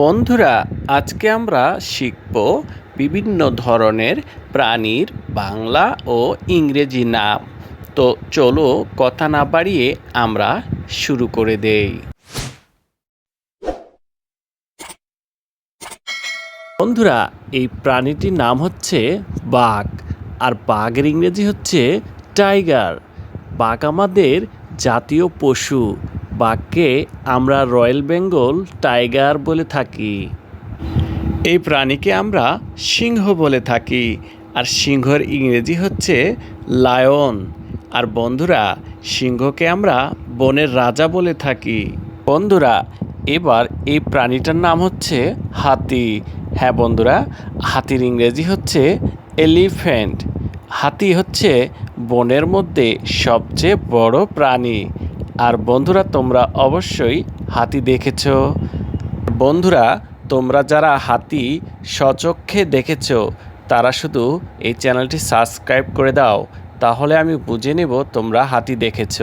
বন্ধুরা, আজকে আমরা শিখব বিভিন্ন ধরনের প্রাণীর বাংলা ও ইংরেজি নাম। তো চলো কথা না বাড়িয়ে আমরা শুরু করে দেই। বন্ধুরা, এই প্রাণীটির নাম হচ্ছে বাঘ আর বাঘের ইংরেজি হচ্ছে টাইগার। বাঘ আমাদের জাতীয় পশু। বাঘকে আমরা রয়্যাল বেঙ্গল টাইগার বলে থাকি। এই প্রাণীকে আমরা সিংহ বলে থাকি। আর সিংহর ইংরেজি হচ্ছে লায়ন। আর বন্ধুরা, সিংহকে আমরা বনের রাজা বলে থাকি। বন্ধুরা, এবার এই প্রাণীটার নাম হচ্ছে হাতি। হ্যাঁ বন্ধুরা, হাতির ইংরেজি হচ্ছে এলিফ্যান্ট। হাতি হচ্ছে বনের মধ্যে সবচেয়ে বড় প্রাণী। আর বন্ধুরা, তোমরা অবশ্যই হাতি দেখেছ। বন্ধুরা, তোমরা যারা হাতি সচক্ষে দেখেছ, তারা শুধু এই চ্যানেলটি সাবস্ক্রাইব করে দাও। তাহলে আমি বুঝে নেব তোমরা হাতি দেখেছ।